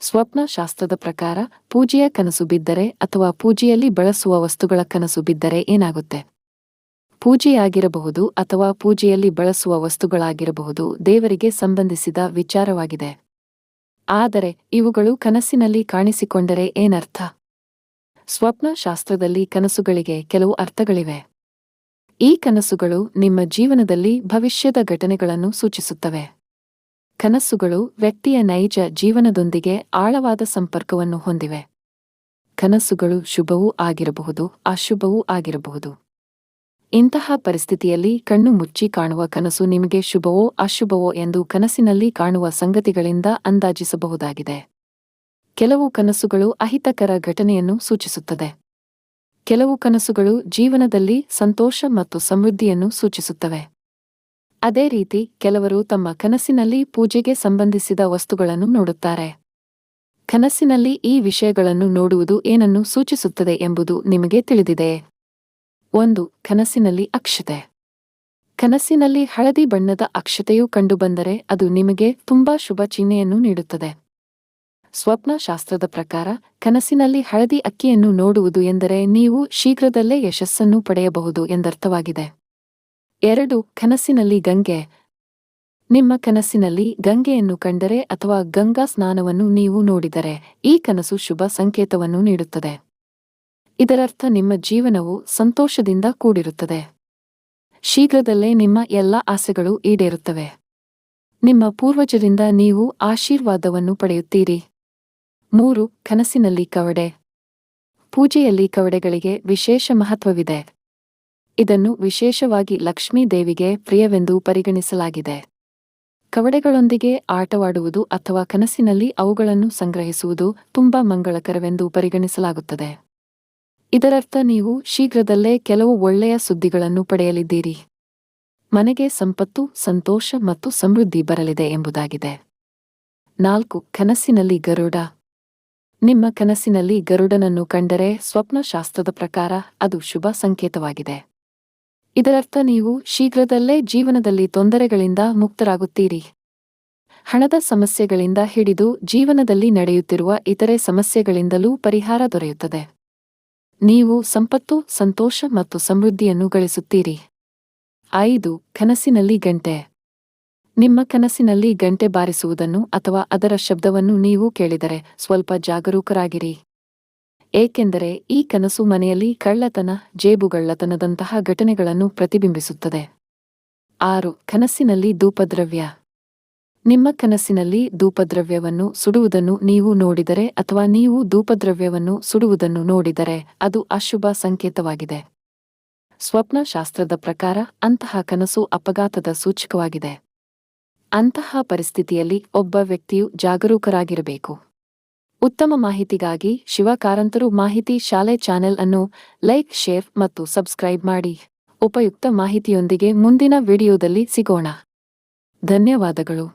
ಸ್ವಪ್ನ ಶಾಸ್ತ್ರದ ಪ್ರಕಾರ ಪೂಜೆಯ ಕನಸು ಬಿದ್ದರೆ ಅಥವಾ ಪೂಜೆಯಲ್ಲಿ ಬಳಸುವ ವಸ್ತುಗಳ ಕನಸು ಬಿದ್ದರೆ ಏನಾಗುತ್ತೆ? ಪೂಜೆಯಾಗಿರಬಹುದು ಅಥವಾ ಪೂಜೆಯಲ್ಲಿ ಬಳಸುವ ವಸ್ತುಗಳಾಗಿರಬಹುದು ದೇವರಿಗೆ ಸಂಬಂಧಿಸಿದ ವಿಚಾರವಾಗಿದೆ. ಆದರೆ ಇವುಗಳು ಕನಸಿನಲ್ಲಿ ಕಾಣಿಸಿಕೊಂಡರೆ ಏನರ್ಥ? ಸ್ವಪ್ನ ಶಾಸ್ತ್ರದಲ್ಲಿ ಕನಸುಗಳಿಗೆ ಕೆಲವು ಅರ್ಥಗಳಿವೆ. ಈ ಕನಸುಗಳು ನಿಮ್ಮ ಜೀವನದಲ್ಲಿ ಭವಿಷ್ಯದ ಘಟನೆಗಳನ್ನು ಸೂಚಿಸುತ್ತವೆ. ಕನಸುಗಳು ವ್ಯಕ್ತಿಯ ನೈಜ ಜೀವನದೊಂದಿಗೆ ಆಳವಾದ ಸಂಪರ್ಕವನ್ನು ಹೊಂದಿವೆ. ಕನಸುಗಳು ಶುಭವೂ ಆಗಿರಬಹುದು, ಅಶುಭವೂ ಆಗಿರಬಹುದು. ಇಂತಹ ಪರಿಸ್ಥಿತಿಯಲ್ಲಿ ಕಣ್ಣು ಮುಚ್ಚಿ ಕಾಣುವ ಕನಸು ನಿಮಗೆ ಶುಭವೋ, ಅಶುಭವೋ ಎಂದು ಕನಸಿನಲ್ಲಿ ಕಾಣುವ ಸಂಗತಿಗಳಿಂದ ಅಂದಾಜಿಸಬಹುದಾಗಿದೆ. ಕೆಲವು ಕನಸುಗಳು ಅಹಿತಕರ ಘಟನೆಯನ್ನು ಸೂಚಿಸುತ್ತದೆ. ಕೆಲವು ಕನಸುಗಳು ಜೀವನದಲ್ಲಿ ಸಂತೋಷ ಮತ್ತು ಸಮೃದ್ಧಿಯನ್ನು ಸೂಚಿಸುತ್ತವೆ. ಅದೇ ರೀತಿ ಕೆಲವರು ತಮ್ಮ ಕನಸಿನಲ್ಲಿ ಪೂಜೆಗೆ ಸಂಬಂಧಿಸಿದ ವಸ್ತುಗಳನ್ನು ನೋಡುತ್ತಾರೆ. ಕನಸಿನಲ್ಲಿ ಈ ವಿಷಯಗಳನ್ನು ನೋಡುವುದು ಏನನ್ನು ಸೂಚಿಸುತ್ತದೆ ಎಂಬುದು ನಿಮಗೆ ತಿಳಿದಿದೆ. ಒಂದು, ಕನಸಿನಲ್ಲಿ ಅಕ್ಷತೆ. ಕನಸಿನಲ್ಲಿ ಹಳದಿ ಬಣ್ಣದ ಅಕ್ಷತೆಯು ಕಂಡುಬಂದರೆ ಅದು ನಿಮಗೆ ತುಂಬಾ ಶುಭ ಚಿಹ್ನೆಯನ್ನು ನೀಡುತ್ತದೆ. ಸ್ವಪ್ನಶಾಸ್ತ್ರದ ಪ್ರಕಾರ, ಕನಸಿನಲ್ಲಿ ಹಳದಿ ಅಕ್ಕಿಯನ್ನು ನೋಡುವುದು ಎಂದರೆ ನೀವು ಶೀಘ್ರದಲ್ಲೇ ಯಶಸ್ಸನ್ನು ಪಡೆಯಬಹುದು ಎಂದರ್ಥವಾಗಿದೆ. ಎರಡು ಕನಸಿನಲ್ಲಿ ಗಂಗೆ. ನಿಮ್ಮ ಕನಸಿನಲ್ಲಿ ಗಂಗೆಯನ್ನು ಕಂಡರೆ ಅಥವಾ ಗಂಗಾ ಸ್ನಾನವನ್ನು ನೀವು ನೋಡಿದರೆ ಈ ಕನಸು ಶುಭ ಸಂಕೇತವನ್ನು ನೀಡುತ್ತದೆ. ಇದರರ್ಥ ನಿಮ್ಮ ಜೀವನವು ಸಂತೋಷದಿಂದ ಕೂಡಿರುತ್ತದೆ. ಶೀಘ್ರದಲ್ಲೇ ನಿಮ್ಮ ಎಲ್ಲ ಆಸೆಗಳು ಈಡೇರುತ್ತವೆ. ನಿಮ್ಮ ಪೂರ್ವಜರಿಂದ ನೀವು ಆಶೀರ್ವಾದವನ್ನು ಪಡೆಯುತ್ತೀರಿ. ಮೂರು, ಕನಸಿನಲ್ಲಿ ಕವಡೆ. ಪೂಜೆಯಲ್ಲಿ ಕವಡೆಗಳಿಗೆ ವಿಶೇಷ ಮಹತ್ವವಿದೆ. ಇದನ್ನು ವಿಶೇಷವಾಗಿ ಲಕ್ಷ್ಮೀ ದೇವಿಗೆ ಪ್ರಿಯವೆಂದು ಪರಿಗಣಿಸಲಾಗಿದೆ. ಕವಡೆಗಳೊಂದಿಗೆ ಆಟವಾಡುವುದು ಅಥವಾ ಕನಸಿನಲ್ಲಿ ಅವುಗಳನ್ನು ಸಂಗ್ರಹಿಸುವುದು ತುಂಬಾ ಮಂಗಳಕರವೆಂದು ಪರಿಗಣಿಸಲಾಗುತ್ತದೆ. ಇದರರ್ಥ ನೀವು ಶೀಘ್ರದಲ್ಲೇ ಕೆಲವು ಒಳ್ಳೆಯ ಸುದ್ದಿಗಳನ್ನು ಪಡೆಯಲಿದ್ದೀರಿ. ಮನೆಗೆ ಸಂಪತ್ತು, ಸಂತೋಷ ಮತ್ತು ಸಮೃದ್ಧಿ ಬರಲಿದೆ ಎಂಬುದಾಗಿದೆ. ನಾಲ್ಕು, ಕನಸಿನಲ್ಲಿ ಗರುಡ. ನಿಮ್ಮ ಕನಸಿನಲ್ಲಿ ಗರುಡನನ್ನು ಕಂಡರೆ ಸ್ವಪ್ನಶಾಸ್ತ್ರದ ಪ್ರಕಾರ ಅದು ಶುಭ ಸಂಕೇತವಾಗಿದೆ. ಇದರರ್ಥ ನೀವು ಶೀಘ್ರದಲ್ಲೇ ಜೀವನದಲ್ಲಿ ತೊಂದರೆಗಳಿಂದ ಮುಕ್ತರಾಗುತ್ತೀರಿ. ಹಣದ ಸಮಸ್ಯೆಗಳಿಂದ ಹಿಡಿದು ಜೀವನದಲ್ಲಿ ನಡೆಯುತ್ತಿರುವ ಇತರೆ ಸಮಸ್ಯೆಗಳಿಂದಲೂ ಪರಿಹಾರ ದೊರೆಯುತ್ತದೆ. ನೀವು ಸಂಪತ್ತು, ಸಂತೋಷ ಮತ್ತು ಸಮೃದ್ಧಿಯನ್ನು ಗಳಿಸುತ್ತೀರಿ. ಐದು, ಕನಸಿನಲ್ಲಿ ಗಂಟೆ. ನಿಮ್ಮ ಕನಸಿನಲ್ಲಿ ಗಂಟೆ ಬಾರಿಸುವುದನ್ನು ಅಥವಾ ಅದರ ಶಬ್ದವನ್ನು ನೀವು ಕೇಳಿದರೆ ಸ್ವಲ್ಪ ಜಾಗರೂಕರಾಗಿರಿ. ಏಕೆಂದರೆ ಈ ಕನಸು ಮನೆಯಲ್ಲಿ ಕಳ್ಳತನ, ಜೇಬುಗಳ್ಳತನದಂತಹ ಘಟನೆಗಳನ್ನು ಪ್ರತಿಬಿಂಬಿಸುತ್ತದೆ. ಆರು, ಕನಸಿನಲ್ಲಿ ಧೂಪದ್ರವ್ಯ. ನಿಮ್ಮ ಕನಸಿನಲ್ಲಿ ಧೂಪದ್ರವ್ಯವನ್ನು ಸುಡುವುದನ್ನು ನೀವು ನೋಡಿದರೆ ಅಥವಾ ನೀವು ಧೂಪದ್ರವ್ಯವನ್ನು ಸುಡುವುದನ್ನು ನೋಡಿದರೆ ಅದು ಅಶುಭ ಸಂಕೇತವಾಗಿದೆ. ಸ್ವಪ್ನಶಾಸ್ತ್ರದ ಪ್ರಕಾರ ಅಂತಹ ಕನಸು ಅಪಘಾತದ ಸೂಚಕವಾಗಿದೆ. ಅಂತಹ ಪರಿಸ್ಥಿತಿಯಲ್ಲಿ ಒಬ್ಬ ವ್ಯಕ್ತಿಯು ಜಾಗರೂಕರಾಗಿರಬೇಕು. ಉತ್ತಮ ಮಾಹಿತಿಗಾಗಿ ಶಿವ ಕಾರಂತರು ಮಾಹಿತಿ ಶಾಲೆ ಚಾನೆಲ್ ಅನ್ನು ಲೈಕ್, ಶೇರ್ ಮತ್ತು ಸಬ್ಸ್ಕ್ರೈಬ್ ಮಾಡಿ. ಉಪಯುಕ್ತ ಮಾಹಿತಿಯೊಂದಿಗೆ ಮುಂದಿನ ವಿಡಿಯೋದಲ್ಲಿ ಸಿಗೋಣ. ಧನ್ಯವಾದಗಳು.